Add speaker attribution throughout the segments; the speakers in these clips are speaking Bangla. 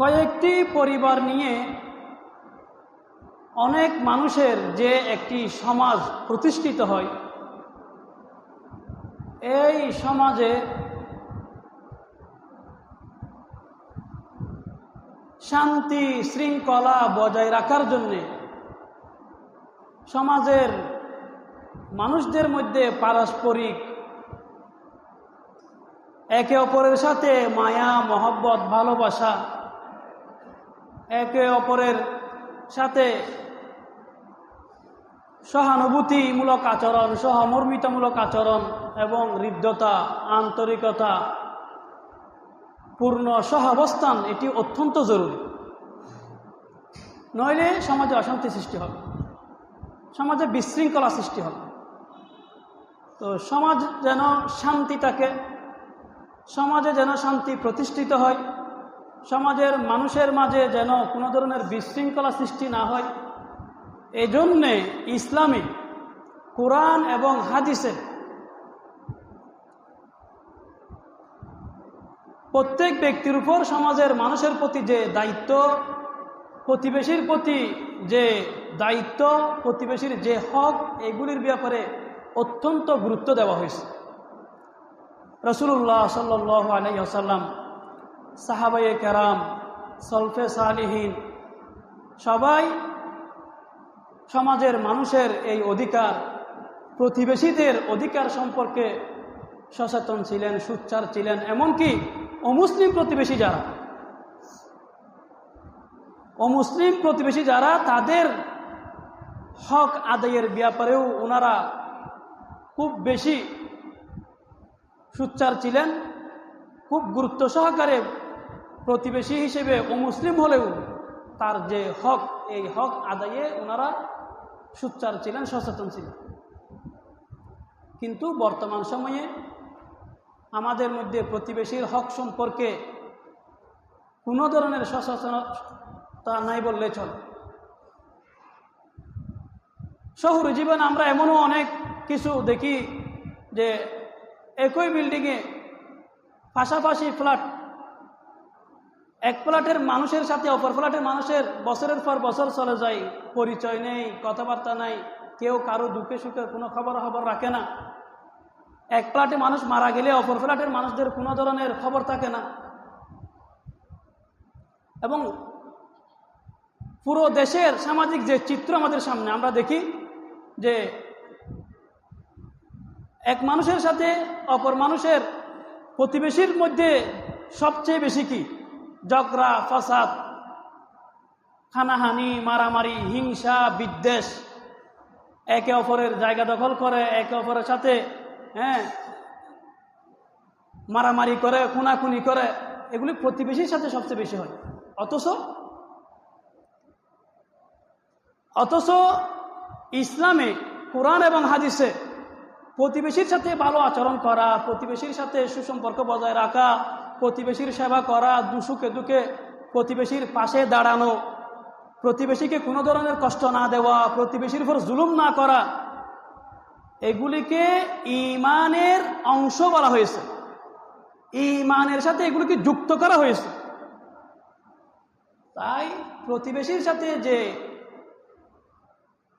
Speaker 1: কয়েকটি পরিবার নিয়ে অনেক মানুষের যে একটি সমাজ প্রতিষ্ঠিত হয়, এই সমাজে শান্তি শৃঙ্খলা বজায় রাখার জন্যে সমাজের মানুষদের মধ্যে পারস্পরিক একে অপরের সাথে মায়া, মহব্বত, ভালোবাসা একে অপরের সাথে সহানুভূতিমূলক আচরণ, সহমর্মিতামূলক আচরণ এবং হৃদ্যতা, আন্তরিকতা, পূর্ণ সহাবস্থান, এটি অত্যন্ত জরুরি। নইলে সমাজে অশান্তি সৃষ্টি হবে। সমাজে বিশৃঙ্খলা সৃষ্টি হবে। তো সমাজ যেন শান্তি থাকে সমাজে যেন শান্তি প্রতিষ্ঠিত হয় সমাজের মানুষের মাঝে যেন কোনো ধরনের বিশৃঙ্খলা সৃষ্টি না হয়। এই জন্যে ইসলামে কোরআন এবং হাদিসে প্রত্যেক ব্যক্তির উপর সমাজের মানুষের প্রতি যে দায়িত্ব, প্রতিবেশীর প্রতি যে দায়িত্ব, প্রতিবেশীর যে হক, এগুলির ব্যাপারে অত্যন্ত গুরুত্ব দেওয়া হয়েছে। রসুল্লাহ সাল্লাহ আলাইসাল্লাম সাহাবাই কেরাম, সলফে সালিহীন, সবাই সমাজের মানুষের এই অধিকার, প্রতিবেশীদের অধিকার সম্পর্কে সচেতন ছিলেন সুচ্চার ছিলেন, এমনকি অমুসলিম প্রতিবেশী যারা, অমুসলিম প্রতিবেশী যারা তাদের হক আদায়ের ব্যাপারেও ওনারা খুব বেশি সুচ্চার ছিলেন, খুব গুরুত্ব সহকারে প্রতিবেশী হিসেবে অমুসলিম হলেও তার যে হক, এই হক আদায়ে ওনারা সুচ্চার ছিলেন, সচেতন ছিলেন। কিন্তু বর্তমান সময়ে আমাদের মধ্যে প্রতিবেশীর হক সম্পর্কে কোনো ধরনের সচেতনতা নাই বললে চলে। শহুর জীবন আমরা এমনও অনেক কিছু দেখি যে একই বিল্ডিংয়ে পাশাপাশি ফ্ল্যাট এক ফ্ল্যাটের মানুষের সাথে অপর ফ্ল্যাটের মানুষের বছরের পর বছর চলে যায়, পরিচয় নেই, কথাবার্তা নাই, কেউ কারও দুঃখে সুখে কোনো খবর খবর রাখে না। এক ফ্ল্যাটে মানুষ মারা গেলে অপর ফ্ল্যাটের মানুষদের কোনো ধরনের খবর থাকে না। এবং পুরো দেশের সামাজিক যে চিত্র আমাদের সামনে, আমরা দেখি যে এক মানুষের সাথে অপর মানুষের প্রতিবেশীর মধ্যে সবচেয়ে বেশি কি? জগরা ফসাদ হানাহানি মারামারি, হিংসা, বিদ্বেষ, একে অপরের জায়গা দখল করে, একে অপরের সাথে হ্যাঁ মারামারি করে, খুনাখুনি করে, এগুলি প্রতিবেশীর সাথে সবচেয়ে বেশি হয়। অথচ অথচ ইসলামে, কোরআন এবং হাদিসে প্রতিবেশীর সাথে ভালো আচরণ করা, প্রতিবেশীর সাথে সুসম্পর্ক বজায় রাখা প্রতিবেশীর সেবা করা, দুসুখে দুঃখে প্রতিবেশীর পাশে দাঁড়ানো, প্রতিবেশীকে কোনো ধরনের কষ্ট না দেওয়া, প্রতিবেশীর উপর জুলুম না করা, এগুলিকে ইমানের অংশ বলা হয়েছে। ইমানের সাথে এগুলিকে যুক্ত করা হয়েছে। তাই প্রতিবেশীর সাথে যে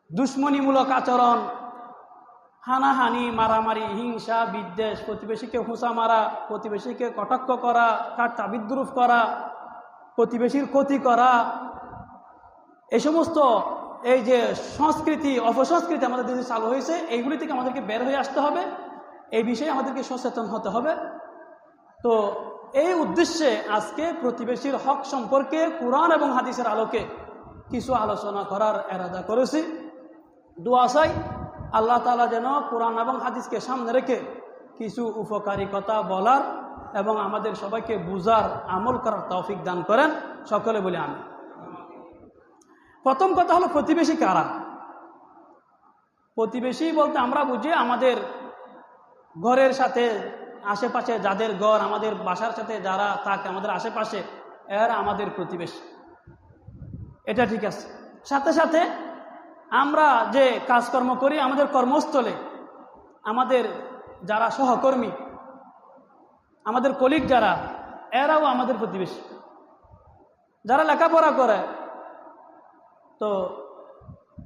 Speaker 1: দুশ্মনীমূলক আচরণ হানাহানি, মারামারি, হিংসা, বিদ্বেষ, প্রতিবেশীকে হুঁসা মারা, প্রতিবেশীকে কটাক্ষ করা, তার তাবিদ্রুপ করা, প্রতিবেশীর ক্ষতি করা এই সমস্ত এই যে সংস্কৃতি, অপসংস্কৃতি আমাদের দেশে চালু হয়েছে, এইগুলি থেকে আমাদেরকে বের হয়ে আসতে হবে। এই বিষয়ে আমাদেরকে সচেতন হতে হবে। তো এই উদ্দেশ্যে আজকে প্রতিবেশীর হক সম্পর্কে কোরআন এবং হাদিসের আলোকে কিছু আলোচনা করার এরাদা করেছি। দোয়া চাই। আল্লাহ তালা যেন কোরআন এবং হাদিসকে সামনে রেখে কিছু উপকারী কথা বলার এবং আমাদের সবাইকে বুঝার, আমল করার তৌফিক দান করেন। সকলে বলে আমি প্রথম কথা হলো প্রতিবেশী কারা? প্রতিবেশী বলতে আমরা বুঝি আমাদের ঘরের সাথে, আশেপাশে যাদের ঘর, আমাদের বাসার সাথে যারা থাকে আমাদের আশেপাশে, এরা আমাদের প্রতিবেশী। এটা ঠিক আছে। সাথে সাথে আমরা যে কাজকর্ম করি আমাদের কর্মস্থলে, আমাদের যারা সহকর্মী, আমাদের কলিগ যারা, এরাও আমাদের প্রতিবেশী। যারা লেখাপড়া করে, তো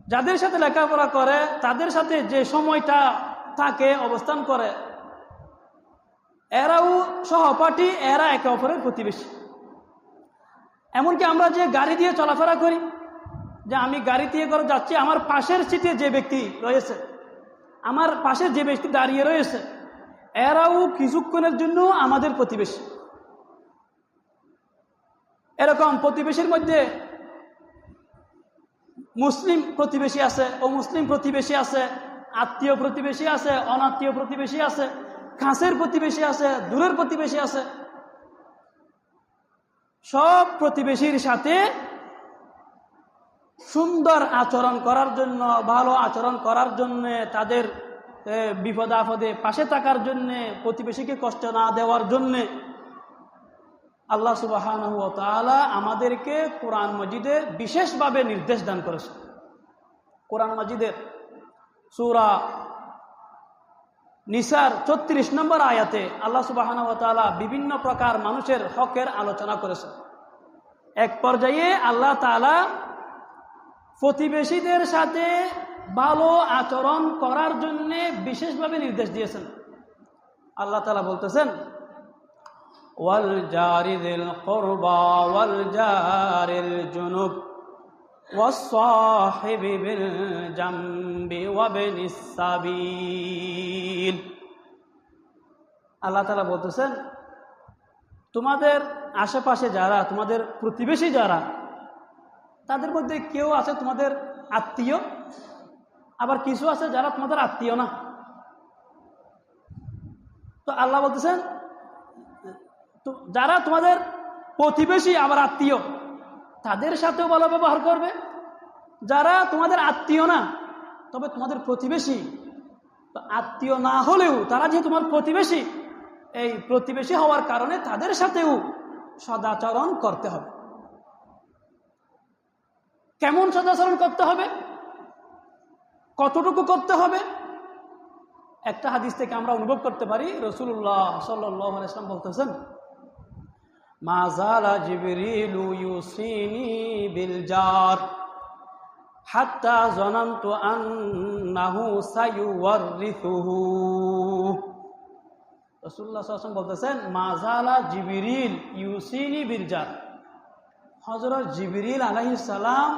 Speaker 1: যাদের সাথে লেখাপড়া করে, তাদের সাথে যে সময়টা থাকে, অবস্থান করে, এরাও সহপাঠী, এরা একে অপরের প্রতিবেশী। এমনকি আমরা যে গাড়ি দিয়ে চলাফেরা করি যে আমি গাড়ি দিয়ে করে যাচ্ছি, আমার পাশের সিটে যে ব্যক্তি রয়েছে, আমার পাশে যে ব্যক্তি দাঁড়িয়ে রয়েছে, এরাও কিছুক্ষণের জন্য আমাদের প্রতিবেশী। এরকম প্রতিবেশীর মধ্যে মুসলিম প্রতিবেশী আছে ও মুসলিম প্রতিবেশী আছে, আত্মীয় প্রতিবেশী আছে, অনাত্মীয় প্রতিবেশী আছে কাছের প্রতিবেশী আছে, দূরের প্রতিবেশী আছে। সব প্রতিবেশীর সাথে সুন্দর আচরণ করার জন্য, ভালো আচরণ করার জন্য, তাদের বিপদে আপদে পাশে থাকার জন্যে, প্রতিবেশীকে কষ্ট না দেওয়ার জন্যে আল্লাহ সুবাহ আমাদেরকে কোরআন মজিদে বিশেষভাবে নির্দেশ দান করেছে কোরআন মজিদের সুরা নিসার ছত্রিশ নম্বর আয়াতে আল্লাহ সুবাহ বিভিন্ন প্রকার মানুষের হকের আলোচনা করেছে এক পর্যায়ে আল্লাহ তালা প্রতিবেশীদের সাথে ভালো আচরণ করার জন্যে বিশেষভাবে নির্দেশ দিয়েছেন আল্লাহ তালা বলতেছেন والجار ذي القربى والجار الجنب والصاحب بالجنب وابن السبيل আল্লাহ তালা বলতেছেন তোমাদের আশেপাশে যারা তোমাদের প্রতিবেশী যারা তাদের মধ্যে কেউ আছে তোমাদের আত্মীয়, আবার কিছু আছে যারা তোমাদের আত্মীয় না। তো আল্লাহ বলতেছেন যারা তোমাদের প্রতিবেশী, আবার আত্মীয়, তাদের সাথেও ভালো ব্যবহার করবে। যারা তোমাদের আত্মীয় না, তবে তোমাদের প্রতিবেশী। আত্মীয় না হলেও তারা যে তোমার প্রতিবেশী, এই প্রতিবেশী হওয়ার কারণে তাদের সাথেও সদাচরণ করতে হবে। কেমন সদাচরণ করতে হবে? কতটুকু করতে হবে? একটা হাদিস থেকে আমরা অনুভব করতে পারি রসুল্লাহ সাল্লাম বলতেছেন মাজালা জিবরিলু ইউসিনি বিল জার হাত্তা জনান্তু আন্নাহু সায়ুওয়ারিথুহু রসুল্লাহ সাল্লাম বলতেছেন মাজালা জিবরিল ইউসিনি বিল জার। হজরত জিবরিল সালাম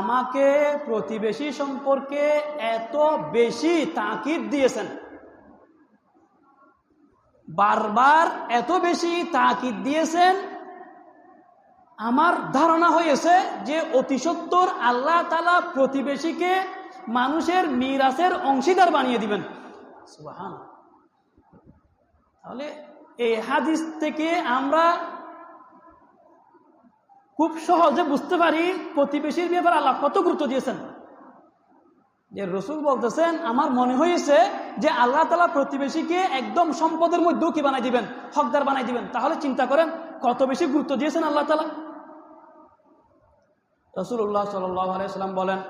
Speaker 1: আমাকে প্রতিবেশী সম্পর্কে এত বেশি তাকিদ দিয়েছেন। বারবার এত বেশি তাকিদ দিয়েছেন, আমার ধারণা হয়েছে যে অতি সত্তর আল্লাহ তালা প্রতিবেশীকে মানুষের মিরাসের অংশীদার বানিয়ে দিবেন। তাহলে এই হাদিস থেকে আমরা খুব সহজে বুঝতে পারি প্রতিবেশীর ব্যাপারে আল্লাহ কত গুরুত্ব দিয়েছেন। যে রসুল বলতেছেন, আমার মনে হয়েছে যে আল্লাহ তালা প্রতিবেশীকে একদম সম্পদের মধ্যেও কি বানাই দিবেন? হকদার বানাই দিবেন। তাহলে চিন্তা করেন, কত বেশি গুরুত্ব দিয়েছেন আল্লাহ তালা রসুল্লাহ সাল্লাম বলেন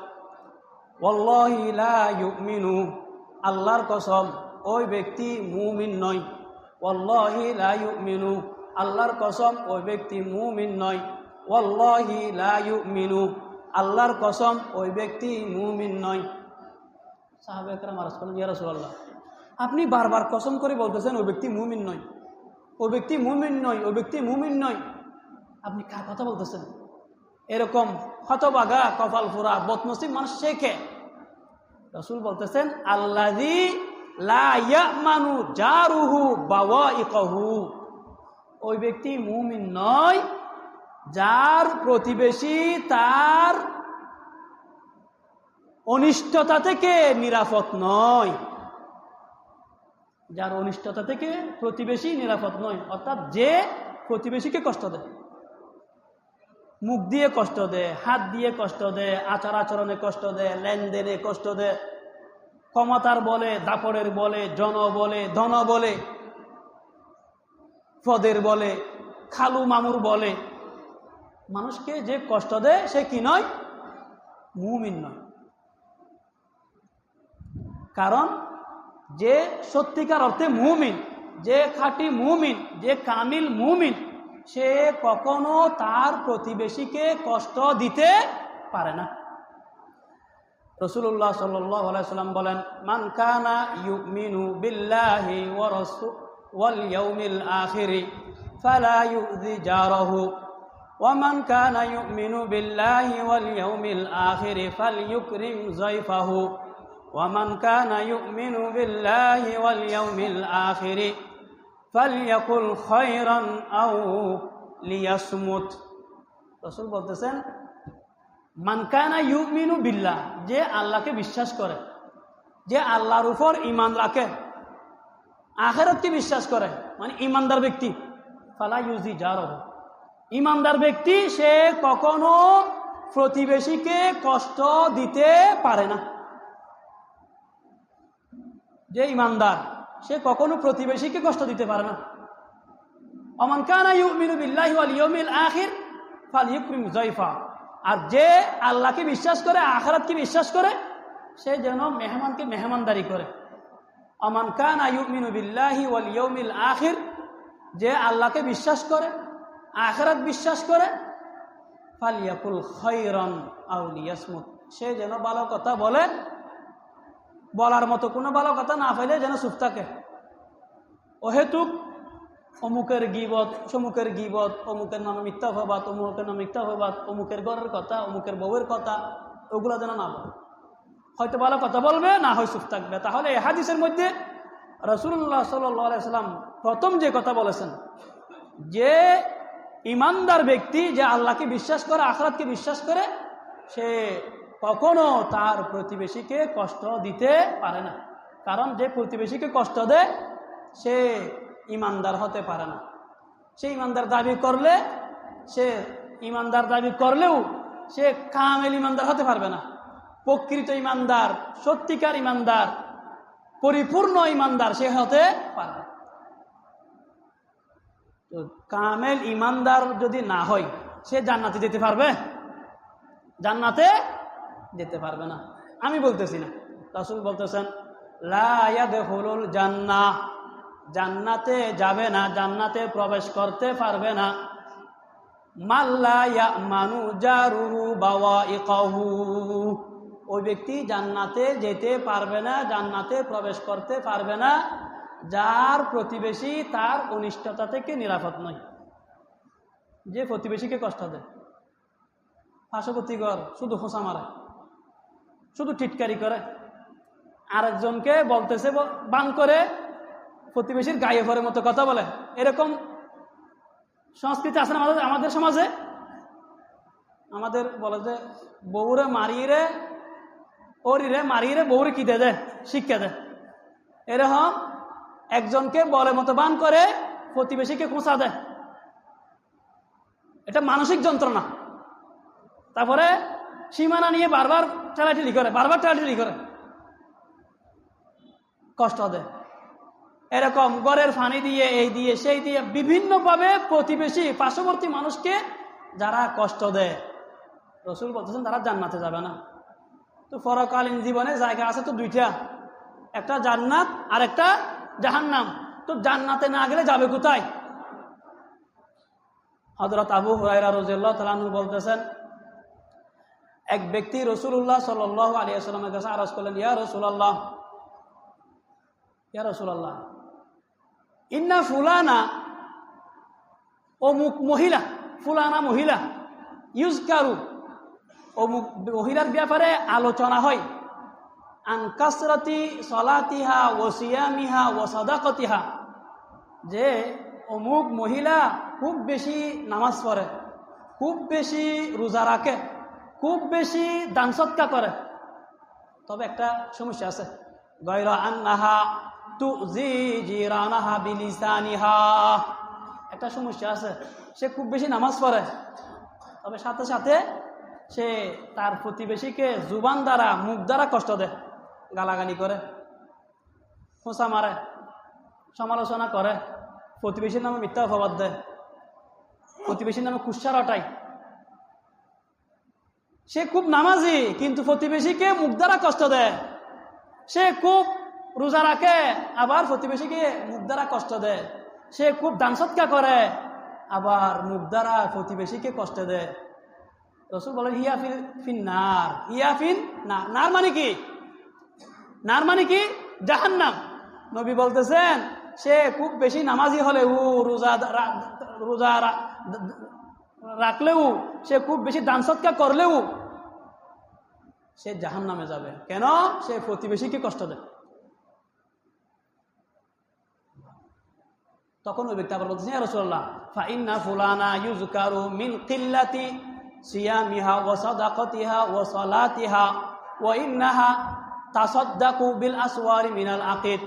Speaker 1: মিনু আল্লাহর কসম, ওই ব্যক্তি মুমিন নয়। মিনু আল্লাহর কসম, ওই ব্যক্তি মুমিন নয়। ওয়াল্লাহি লা ইউমিনু। আল্লাহর কসম, ওই ব্যক্তি মুমিন নয়। সাহাবে একরাম আরজ করলেন, ইয়া আপনি বারবার কসম করে বলতেছেন, ওই ব্যক্তি মুমিন নয়। ওই ব্যক্তি মুমিন নয়, ওই ব্যক্তি মুমিন নয়। আপনি কার কথা বলতেছেন? এরকম হতবাগা, কপাল ফোরা, বদনসিব মানুষ শেখে রসুল বলতেছেন আল্লাদি লা ইয়ামানু জারুহু বাওয়া ইকহু ওই ব্যক্তি মুমিন নয় যার প্রতিবেশী তার অনিষ্টতা থেকে নিরাপদ নয়। যার অনিষ্টতা থেকে প্রতিবেশী নিরাপদ নয়, অর্থাৎ যে প্রতিবেশীকে কষ্ট দেয়, মুখ দিয়ে কষ্ট দেয়, হাত দিয়ে কষ্ট দেয়, আচার আচরণে কষ্ট দেয়, লেনদেনে কষ্ট দেয়, ক্ষমতার বলে দাপড়ের বলে, জন বলে, ধন বলে, পদের বলে, খালু মামুর বলে মানুষকে যে কষ্ট দেয়, সে কি নয়? মুমিন নয়। কারণ যে সত্যিকার অর্থে মুমিন, যে খাঁটি মুমিন, যে কামিল মুমিন, সে কখনো তার প্রতিবেশীকে কষ্ট দিতে পারে না। রসুল্লাহ সাল্লাম বলেন, মান কানা ইউমিনু বিল্লাহি ওয়াল ইয়াউমিল আখিরি ফালা ইউযি জারাহু। ওয়ামান কানা ইউমিনু বিল্লাহি ওয়াল ইয়াউমিল আখির ফালইউকরিম যায়ফাহু ওয়ামান কানা ইউমিনু বিল্লাহি ওয়াল ইয়াউমিল আখির ফালইয়াকুল খায়রান আও লিয়াসমুত। من كان يؤمن بالله جاء যে আল্লাহকে বিশ্বাস করে, যে আল্লাহর উপর ইমান রাখে, আখেরাতকে বিশ্বাস করে মানে ইমানদার ব্যক্তি, ফালা ইউজি যার রহ ইমানদার ব্যক্তি, সে কখনো প্রতিবেশীকে কষ্ট দিতে পারে না। যে ইমানদার, সে কখনো প্রতিবেশীকে কষ্ট দিতে পারে না। অমান কানা ইউমিনু বিল্লাহি ওয়াল ইয়াউমিল আখির ফালইউকরিম আর যে আল্লাহকে বিশ্বাস করে, আখরাতকে বিশ্বাস করে, সে যেন মেহমানকে মেহমানদারি করে। অমান কানা ইউমিনু বিল্লাহি আখির, যে আল্লাহকে বিশ্বাস করে আখরাত বিশ্বাস করে, ফালিয়াকুল খৈরন আউলিয়াসমুত সে যেন ভালো কথা বলে, বলার মতো কোনো ভালো কথা না ফেলে যেন চুপ থাকে। অহেতুক, অমুকের গিবত সমুকের গিবত, অমুকের নামে মিথ্যা হবাদ অমুকের নামে মিথ্যা হবাদ অমুকের ঘরের কথা, অমুকের বউয়ের কথা, ওগুলো যেন না বলে। হয়তো ভালো কথা বলবে, না হয় চুপ থাকবে। তাহলে এ হাদিসের মধ্যে রসুল্লাহ সাল্লাম প্রথম যে কথা বলেছেন, যে ইমানদার ব্যক্তি যে আল্লাহকে বিশ্বাস করে, আখরাতকে বিশ্বাস করে, সে কখনো তার প্রতিবেশীকে কষ্ট দিতে পারে না। কারণ যে প্রতিবেশীকে কষ্ট দেয়, সে ইমানদার হতে পারে না। সে ইমানদার দাবি করলে, সে ইমানদার দাবি করলেও সে কামেল ইমানদার হতে পারবে না। প্রকৃত ইমানদার, সত্যিকার ইমানদার, পরিপূর্ণ ইমানদার সে হতে পারে কামেল ইমানদার যদি না হয়, সে জান্নাতে যেতে পারবে? জান্নাতে যেতে পারবে না। আমি বলতেছি না। রাসুল বলতেছেন লাহুল জান্না জান্নাতে যাবে না, জান্নাতে প্রবেশ করতে পারবে না। মাল্লা মানু জারুহু বাওয়া ইকাহু ওই ব্যক্তি জান্নাতে যেতে পারবে না, জান্নাতে প্রবেশ করতে পারবে না। যার প্রতিবেশী তার অনিষ্টতা থেকে নিরাপদ নয়। যে প্রতিবেশীকে কষ্ট দেয় পার্শ্ববর্তীগর শুধু হোসা মারে, শুধু টিটকারি করে, আরেকজনকে বলতেছে বান করে প্রতিবেশীর গায়ে ভরের মতো কথা বলে। এরকম সংস্কৃতি আছে আমাদের আমাদের সমাজে? আমাদের বলে যে, বউরে মারিয়ে রে, ওরিরে মারিয়ে রে, বউরে কি দে দেয়, শিক্ষা দেয়। এরকম একজনকে বলে মতো বান করে প্রতিবেশীকে খোঁচা দেয়। এটা মানসিক যন্ত্রণা। তারপরে সীমানা নিয়ে বারবার ঠেলাঠেলি করে, বারবার ঠেলাঠেলি করে। কষ্ট দেয়। এরকম গড়ের ফানি দিয়ে, এই দিয়ে, সেই দিয়ে বিভিন্নভাবে প্রতিবেশী, পার্শ্ববর্তী মানুষকে যারা কষ্ট দেয়। রসুল বলতেছেন, তারা জান্নাতে যাবে না। তো পরকালীন জীবনে জায়গা আছে তো দুইটা। একটা জান্নাত আর একটা জাহান্নাম। তো জান্নাতে না গেলে যাবে কোথায়? হজরত আবু হুরাইরা বলতেছেন, এক ব্যক্তি রসুল্লাহ সাল আলিয়া সাল্লামের কাছে আরজ করলেন, ইয়া রসুল্লাহ ইয়া রসুল্লাহ ইন্না ফুলানা অমুক মহিলা, ফুলানা মহিলা ইউজ কারু অমুক মহিলার ব্যাপারে আলোচনা হয়। আন কাসরাতি সলাতিহা ও সিয়ামিহা ও সদাকতিহা। যে অমুক মহিলা খুব বেশি নামাজ পড়ে, খুব বেশি রোজা রাখে, খুব বেশি দান সৎকা করে। তবে একটা সমস্যা আছে। গৈর আন্নাহা তু জি জি রানাহা বিলিসানিহা। একটা সমস্যা আছে, সে খুব বেশি নামাজ পড়ে। তবে সাথে সাথে সে তার প্রতিবেশীকে জুবান দ্বারা, মুখ দ্বারা কষ্ট দেয়। গালাগালি করে, খোঁচা মারে, সমালোচনা করে, প্রতিবেশীর নামে মিথ্যা অপবাদ দেয়, প্রতিবেশীর নামে কুৎসা রটায়। সে খুব নামাজি, কিন্তু প্রতিবেশীকে মুখ দ্বারা কষ্ট দেয়। সে খুব রোজা রাখে, আবার প্রতিবেশীকে মুখ দ্বারা কষ্ট দেয়। সে খুব দান সৎকা করে, আবার মুখ দ্বারা প্রতিবেশীকে কষ্ট দেয়। রসুল বলেন, হিয়া ফিন নার হিয়া ফিন, না, নার মানে কি? নার মানে কি? জাহান্নাম। নবী বলতেছেন, সে খুব বেশি নামাজি হলে ও রোজা রোজা রাখলেও, সে খুব বেশি দান সৎকার করলেও সে জাহান নামে যাবে। কেন? সে প্রতিবেশীকে কষ্ট দেয়। তখন ওই ব্যক্তি আবার ফাইন্না ফুলানা ইউজকারু তাসাদ্দাকু বিল আসওয়ারি মিনাল আকিদ।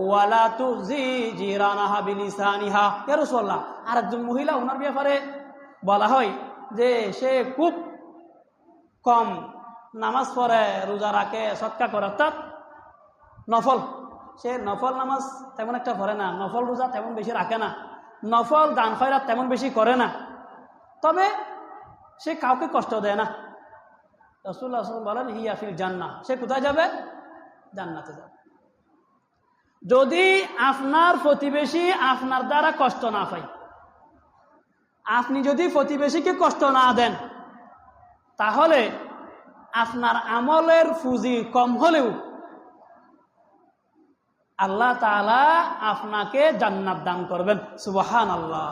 Speaker 1: ওয়া লা তুজি জিরানাহা বিলিসানিহা। ইয়া রাসূলুল্লাহ, আরেকজন মহিলা ওনার ব্যাপারে বলা হয় যে সে খুব কম নামাজ পড়ে, রোজা রাখে, সৎকা করে, অর্থাৎ নফল। সে নফল নামাজ তেমন একটা পড়ে না, নফল রোজা তেমন বেশি রাখে না, নফল দান খয়রাত তেমন বেশি করে না। তবে সে কাউকে কষ্ট দেয় না। রসুল্লাহ আসলাম বলেন হিয়া ফিল জান্না সে কোথায় যাবে? জান্নাতে যাবে। যদি আপনার প্রতিবেশী আপনার দ্বারা কষ্ট না পায়, আপনি যদি প্রতিবেশীকে কষ্ট না দেন, তাহলে আপনার আমলের ফুজি কম হলেও আল্লাহ তাআলা আপনাকে জান্নাত দান করবেন। সুবাহান আল্লাহ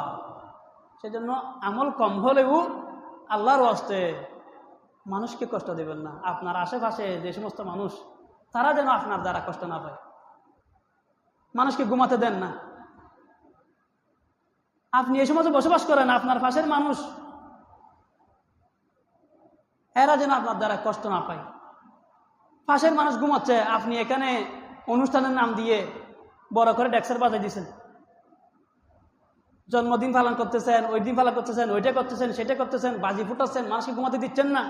Speaker 1: সেজন্য আমল কম হলেও আল্লাহর হস্তে মানুষকে কষ্ট দেবেন না। আপনার আশেপাশে যে সমস্ত মানুষ, তারা যেন আপনার দ্বারা কষ্ট না পায়। মানুষকে ঘুমাতে দেন না। আপনি এই সমাজে বসবাস করেন, আপনার পাশের মানুষ, এরা যেন আপনার দ্বারা কষ্ট না পায়। পাশের মানুষ ঘুমাচ্ছে, আপনি এখানে অনুষ্ঠানের নাম দিয়ে বড় করে ডেক্সের বাজাই দিয়েছেন। জন্মদিন পালন করতেছেন, ওই দিন পালন করতেছেন, ওইটা করতেছেন, সেটা করতেছেন, বাজি ফুটাচ্ছেন, মানুষকে ঘুমাতে দিচ্ছেন না।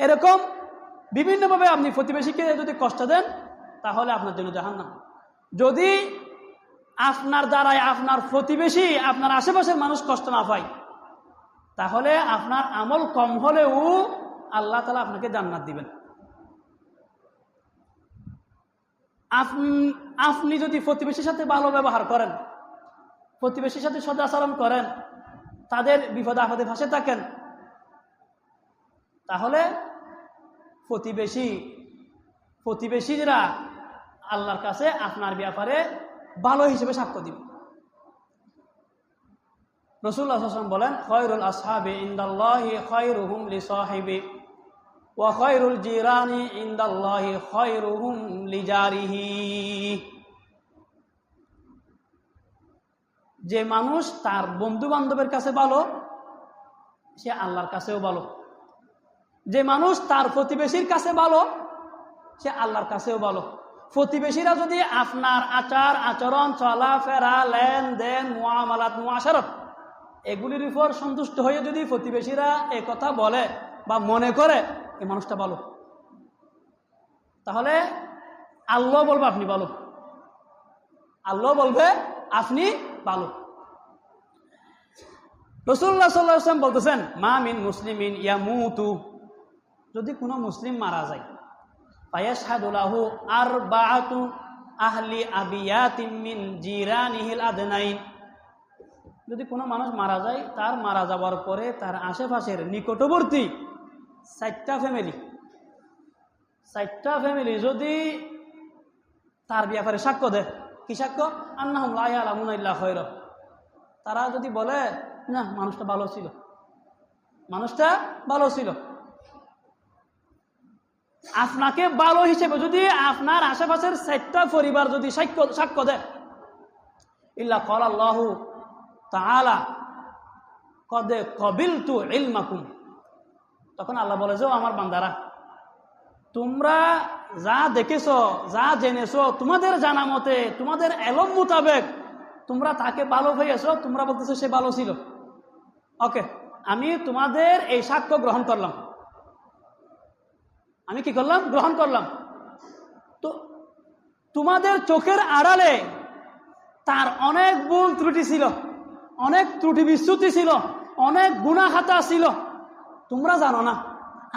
Speaker 1: এরকম বিভিন্নভাবে আপনি প্রতিবেশীকে যদি কষ্ট দেন, তাহলে আপনার জন্য জাহান না যদি আপনার দ্বারাই আপনার প্রতিবেশী, আপনার আশেপাশের মানুষ কষ্ট না পায়, তাহলে আপনার আমল কম হলেও আল্লাহ তালা আপনাকে জান্নাত দিবেন। আপ- আপনি যদি প্রতিবেশীর সাথে ভালো ব্যবহার করেন, প্রতিবেশীর সাথে সদাচরণ করেন, তাদের বিপদ আপদে ফাঁসে থাকেন, তাহলে প্রতিবেশী, প্রতিবেশীরা আল্লাহর কাছে আপনার ব্যাপারে ভালো হিসেবে সাক্ষ্য দিবে। রসুল্লাহ হাসান বলেন, খয়রুল আসহাবি ইন্দাল্লাহি খয়রুহুম লি সাহিবি ওয়া খয়রুল জিরানি ইন্দাল্লাহি খয়রুহুম লি জারিহি। যে মানুষ তার বন্ধু বান্ধবের কাছে ভালো, সে আল্লাহর কাছেও ভালো। যে মানুষ তার প্রতিবেশীর কাছে ভালো, সে আল্লাহর কাছেও ভালো। প্রতিবেশীরা যদি আপনার আচার, আচরণ, চলাফেরা, লেনদেন মুআমালাত মুআশারত, এগুলির উপর সন্তুষ্ট হয়ে যদি প্রতিবেশীরা কথা বলে বা মনে করে এই মানুষটা ভালো। তাহলে আল্লাহ বলবে আপনি ভালো। আল্লাহ বলবে আপনি ভালো। রসুল্লাহ সাল্লাম বলতেছেন, মা মিন মুসলিমিন ইয়া মুতু যদি কোনো মুসলিম মারা যায়, ফায়াশহাদুলাহু আরবাআতু আহলি আবিয়াতিন মিন জিরানিহিল আদনাইন। যদি কোনো মানুষ মারা যায়, তার মারা যাওয়ার পরে তার আশেপাশের নিকটবর্তী চারটা ফ্যামিলি চারটা ফ্যামিলি যদি তার ব্যাপারে সাক্ষ্য দেয়, কি সাক্ষ্য? আন্নাহম লাইয়ালামুনাইল্লাহ খৈর তারা যদি বলে, না, মানুষটা ভালো ছিল। মানুষটা ভালো ছিল। আপনাকে ভালো হিসেবে যদি আপনার আশেপাশের চারটা পরিবার যদি সাক্ষ্য সাক্ষ্য দেয়। ইল্লা কল আল্লাহ তালা কদে কবিল তু ইলমাকুম। তখন আল্লাহ বলে যে "ও আমার বান্দারা, তোমরা যা দেখেছ, যা জেনেছ, তোমাদের জানা মতে, তোমাদের এলম মোতাবেক তোমরা তাকে ভালো হয়েছ তোমরা বলতেছো সে ভালো ছিল। ওকে, আমি তোমাদের এই সাক্ষ্য গ্রহণ করলাম। আমি কি করলাম? গ্রহণ করলাম। তো তোমাদের চোখের আড়ালে তার অনেক ভুল ত্রুটি ছিল, অনেক ত্রুটি বিচ্যুতি ছিল, অনেক গুণাখাতা ছিল। তোমরা জানো না,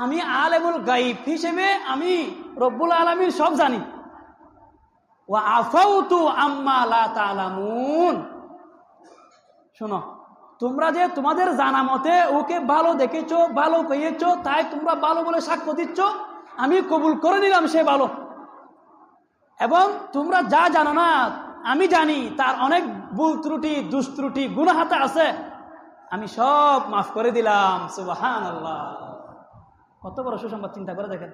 Speaker 1: আমি আলেমুল গাইব হিসেবে আমি রব্বুল আলমীর সব জানি। ও আফাউতু আম্মা তালামুন শোনো, তোমরা যে তোমাদের জানা মতে ওকে ভালো দেখেছ, ভালো পেয়েছ, তাই তোমরা ভালো বলে সাক্ষ্য দিচ্ছ আমি কবুল করে নিলাম, সে ভালো। এবং তোমরা যা জানো না, আমি জানি, তার অনেক ভুল ত্রুটি দুষ্ত্রুটি গুণাহাতে আছে। আমি সব মাফ করে দিলাম সুবাহান আল্লাহ কত বড় সুসংবাদ, চিন্তা করে দেখেন।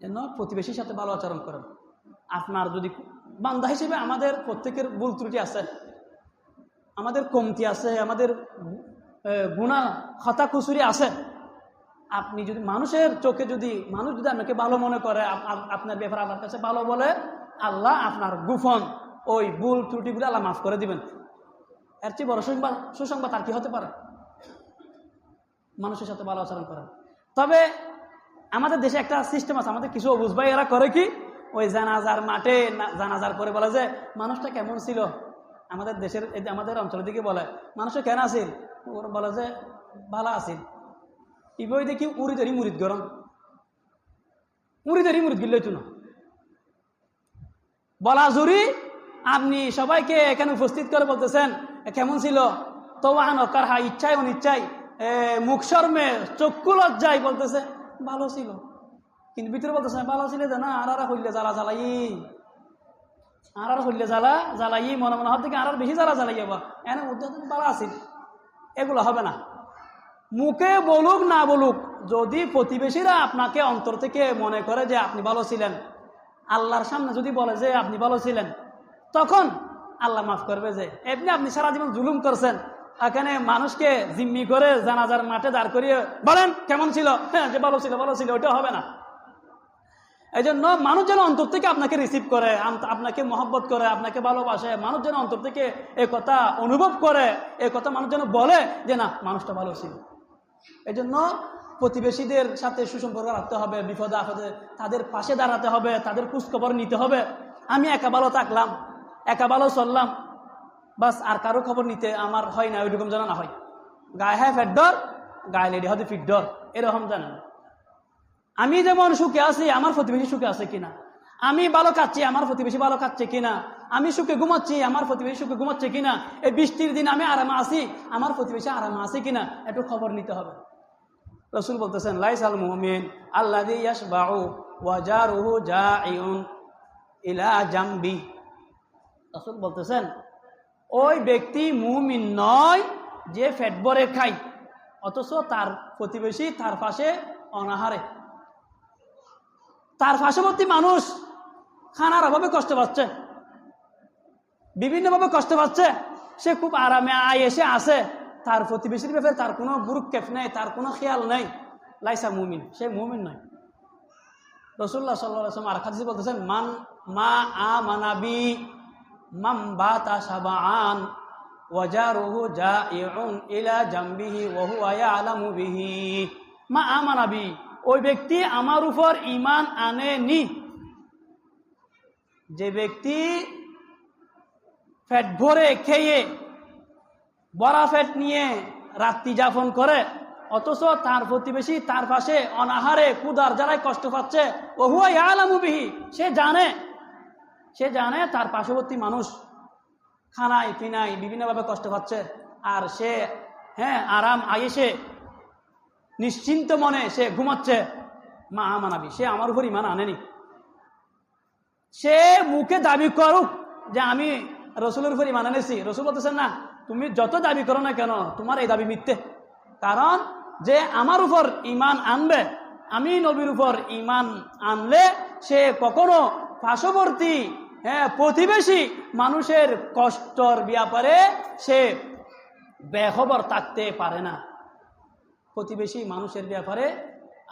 Speaker 1: যেন প্রতিবেশীর সাথে ভালো আচরণ করেন। আপনার যদি বান্দা হিসেবে আমাদের প্রত্যেকের ভুল ত্রুটি আছে, আমাদের কমতি আছে, আমাদের গুণা হতা খুচুরি আছে আপনি যদি মানুষের চোখে যদি, মানুষ যদি আপনাকে ভালো মনে করে আপনার ব্যাপারে আমার কাছে ভালো বলে, আল্লাহ আপনার গুফন ওই ভুল ত্রুটিগুলো আল্লাহ মাফ করে দিবেন। এর চেয়ে বড় সুসংবাদ সুসংবাদ আর কি হতে পারে? মানুষের সাথে ভালো আচরণ করেন তবে আমাদের দেশে একটা সিস্টেম আছে, আমাদের কিছু ভাই এরা করে কি? ওই জানাজার মাঠে জানাজার পরে বলে যে, মানুষটা কেমন ছিল? আমাদের দেশের, আমাদের অঞ্চলের দিকে বলে, মানুষটা কেন আসিল বলে যে, ভালো আসিল ইবই দেখি উড়ি ধরি মুড়িদ গরম। উড়ি ধরি মুড়িদ গিল্লে না। বলা জুরি আপনি সবাইকে এখানে উপস্থিত করে বলতেছেন কেমন ছিল? তোয়ান অকার হা, ইচ্ছায় অনিচ্ছায় মুখ শর্মে, চক্ষু লজ্জায় বলতেছে, ভালো ছিল। কিন্তু ভিতরে বলতেছে, ভালো ছিল যে না আর আর হইলে জ্বালা জ্বালাই। আর আর হইলে জ্বালা জ্বালাই, মনে মনে হতে আর আর বেশি জ্বালা জ্বালাই যাবা এনে মধ্যে ভালো আছিল এগুলো হবে না। মুখে বলুক, না বলুক, যদি প্রতিবেশীরা আপনাকে অন্তর থেকে মনে করে যে আপনি ভালো ছিলেন, আল্লাহর সামনে যদি বলে যে আপনি ভালো ছিলেন, তখন আল্লাহ মাফ করবে যে, এমনি আপনি সারা জীবন জুলুম করছেন। এখানে মানুষকে জিম্মি করে জানাজার মাঠে দাঁড় করিয়ে বলেন, কেমন ছিল? হ্যাঁ যে ভালো ছিল ভালো ছিল, ওইটা হবে না। এই জন্য মানুষ যেন অন্তর থেকে আপনাকে রিসিভ করে আপনাকে মহব্বত করে, আপনাকে ভালোবাসে, মানুষ যেন অন্তর থেকে এ কথা অনুভব করে, এ কথা মানুষ যেন বলে যে, না, মানুষটা ভালো ছিল। এই জন্য প্রতিবেশীদের সাথে সুসম্পর্ক রাখতে হবে, বিপদে আপদে তাদের পাশে দাঁড়াতে হবে, তাদের খোঁজখবর নিতে হবে। আমি একা ভালো থাকলাম, একা ভালো চললাম, বাস আর কারও খবর নিতে আমার হয় না, ওইরকম জানা না হয়। গায়ে হ্যাঁ ফেডর গায়ে লেডি হতে ফিডর এরকম জানেন আমি যেমন সুখে আছি, আমার প্রতিবেশী সুখে আছে কিনা? আমি ভালো খাচ্ছি, আমার প্রতিবেশী ভালো খাচ্ছে কিনা? আমি সুখে ঘুমাচ্ছি, আমার প্রতিবেশী সুখে ঘুমাচ্ছে কিনা? এই বৃষ্টির দিন আমি আরামে আছি, আমার প্রতিবেশী আরামে আছে কিনা? একটু খবর নিতে হবে। রসুল বলতেছেন লাইস আল মুহমিন আল্লাহ জাইউন ইলা জাম্বি। রসুল বলতেছেন, ওই ব্যক্তি মুমিন নয় যে ফ্যাট বরে অথচ তার প্রতিবেশী তার পাশে অনাহারে। তার পার্শ্ববর্তী মানুষ খানার অভাবে কষ্ট পাচ্ছে। বিভিন্নভাবে কষ্ট পাচ্ছে। সে খুব আরামে আয় এসে আসে তার প্রতিবেশীর ব্যাপারে তার কোনো গুরুক্ষেপ নেই, তার কোনো খেয়াল নেই। লাইসা মুমিন, সে মুমিন নয়। রসুল্লাহ সাল্লাম আর খাদিস বলতেছেন, মান মা আ মানাবি মাম বাতা সাবান ওয়াজারুহু জাইউন ইলা জামবিহি বিহি। মা আ মানাবি ওই ব্যক্তি আমার উপর ইমান আনেনি। যে ব্যক্তি ফ্যাট ভরে খেয়ে বড়া ফ্যাট নিয়ে রাত্রি যাপন করে, অথচ তার প্রতিবেশী তার পাশে অনাহারে কুদার যারাই কষ্ট পাচ্ছে, ওহুয়াই সে জানে সে জানে তার পার্শ্ববর্তী মানুষ খানায়, পিনায় বিভিন্নভাবে কষ্ট পাচ্ছে, আর সে হ্যাঁ আরাম আয়েসে, নিশ্চিন্ত মনে সে ঘুমাচ্ছে। মা মানাবি সে আমার উপর ইমান আনেনি। সে মুখে দাবি করুক যে আমি রসুলের উপর ইমান আনেছি রসুল বলতেছেন, না, তুমি যত দাবি করো না কেন, তোমার এই দাবি মিথ্যে। কারণ যে আমার উপর ইমান আনবে, আমি নবীর উপর ইমান আনলে সে কখনো পার্শ্ববর্তী হ্যাঁ প্রতিবেশী মানুষের কষ্টর ব্যাপারে সে বেখবর থাকতে পারে না। প্রতিবেশী মানুষের ব্যাপারে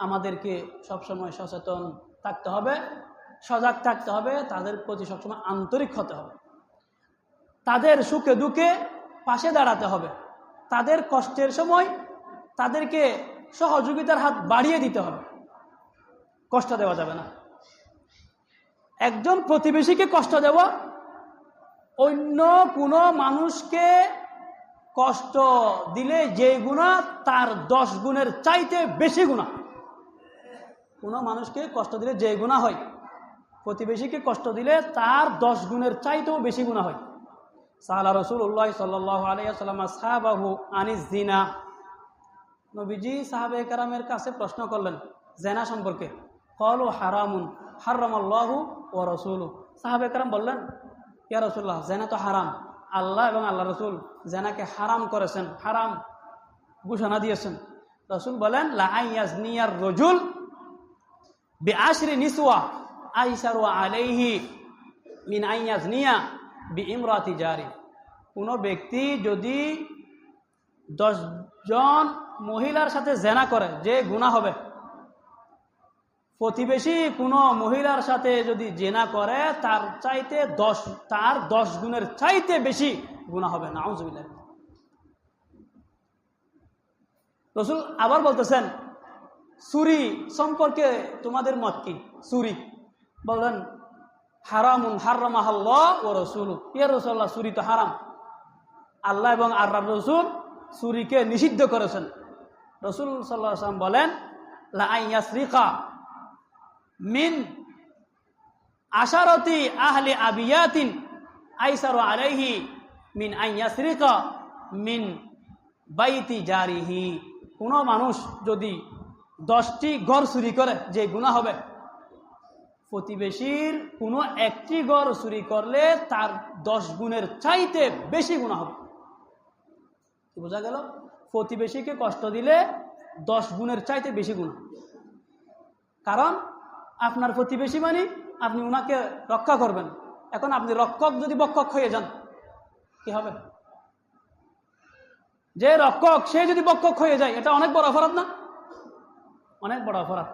Speaker 1: আমাদেরকে সবসময় সচেতন থাকতে হবে। সজাগ থাকতে হবে, তাদের প্রতি সবসময় আন্তরিক হতে হবে। তাদের সুখে দুঃখে পাশে দাঁড়াতে হবে। তাদের কষ্টের সময় তাদেরকে সহযোগিতার হাত বাড়িয়ে দিতে হবে। কষ্ট দেওয়া যাবে না। একজন প্রতিবেশীকে কষ্ট দেওয়া অন্য কোনো মানুষকে কষ্ট দিলে যে গুণা তার দশ গুণের চাইতে বেশি গুণা। কোনো মানুষকে কষ্ট দিলে যে গুণা হয়। প্রতিবেশীকে কষ্ট দিলে তার দশ গুণের চাইতেও বেশি গুণা হয়। সাহালা রসুল্লাহ সাল্লাহ আলিয়াল্লাম সাহাবাহু আনিস জিনা নবীজি সাহাবে কারামের কাছে প্রশ্ন করলেন, জেনা সম্পর্কে? কল ও হারামুন হারাম আল্লাহু ও রসুল সাহাবে কারাম বললেন, ইয়া রসুল্লাহ জেনা তো হারাম। আল্লাহ এবং আল্লাহ রসুল জেনাকে হারাম করেছেন, হারাম ঘোষণা দিয়েছেন। রসুল বলেন লাইয়াজনিয়ার রজুল বে আশরি নিসুয়া আইসারু আলাইহি মিন আইয়াজনিয়া বি ইমরাতি জারি। কোনো ব্যক্তি যদি দশজন মহিলার সাথে জেনা করে যে গুণা হবে, প্রতিবেশী কোনো মহিলার সাথে যদি জেনা করে, তার চাইতে দশ, তার দশ গুণের চাইতে বেশি গুণা হবে। না রসুল আবার বলতেছেন, সুরি সম্পর্কে তোমাদের মত কি? সুরি। বললেন হারামুন হারামাহাল্লাহ ও রসুল সুরি তো হারাম। আল্লাহ এবং আর রসুল সুরিকে নিষিদ্ধ করেছেন। রসুল সাল্লাহ আসলাম বলেন মিন আশারতি আহলে আবিয়াতিন আইসার আলাইহি মিন আইয়াসরিকা মিন বাইতি জারিহি। কোনো মানুষ যদি দশটি গড় চুরি করে, যে গুণা হবে প্রতিবেশীর কোনো একটি গড় চুরি করলে তার দশ গুণের চাইতে বেশি গুণা হবে। বোঝা গেল? প্রতিবেশীকে কষ্ট দিলে দশ গুণের চাইতে বেশি গুণ। কারণ আপনার প্রতিবেশী মানে আপনি ওনাকে রক্ষা করবেন। এখন আপনি রক্ষক যদি বক্ষক হয়ে যান, কি হবে? যে রক্ষক, সে যদি বক্ষক হয়ে যায়, এটা অনেক বড় অপরাধ না? অনেক বড় অপরাধ।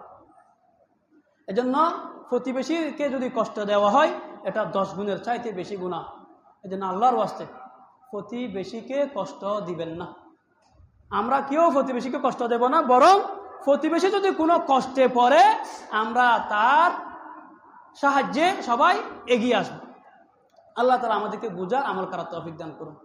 Speaker 1: এজন্য প্রতিবেশীকে যদি কষ্ট দেওয়া হয়, এটা দশ গুণের চাইতে বেশি গুণা। এই জন্য আল্লাহর ওয়াস্তে, প্রতিবেশীকে কষ্ট দিবেন না। আমরা কেউ প্রতিবেশীকে কষ্ট দেব না, বরং প্রতিবেশী যদি কোনো কষ্টে পড়ে, আমরা তার সাহায্যে সবাই এগিয়ে আসব। আল্লাহ তালা আমাদেরকে বুঝার আমল করার তফিক দান করুন।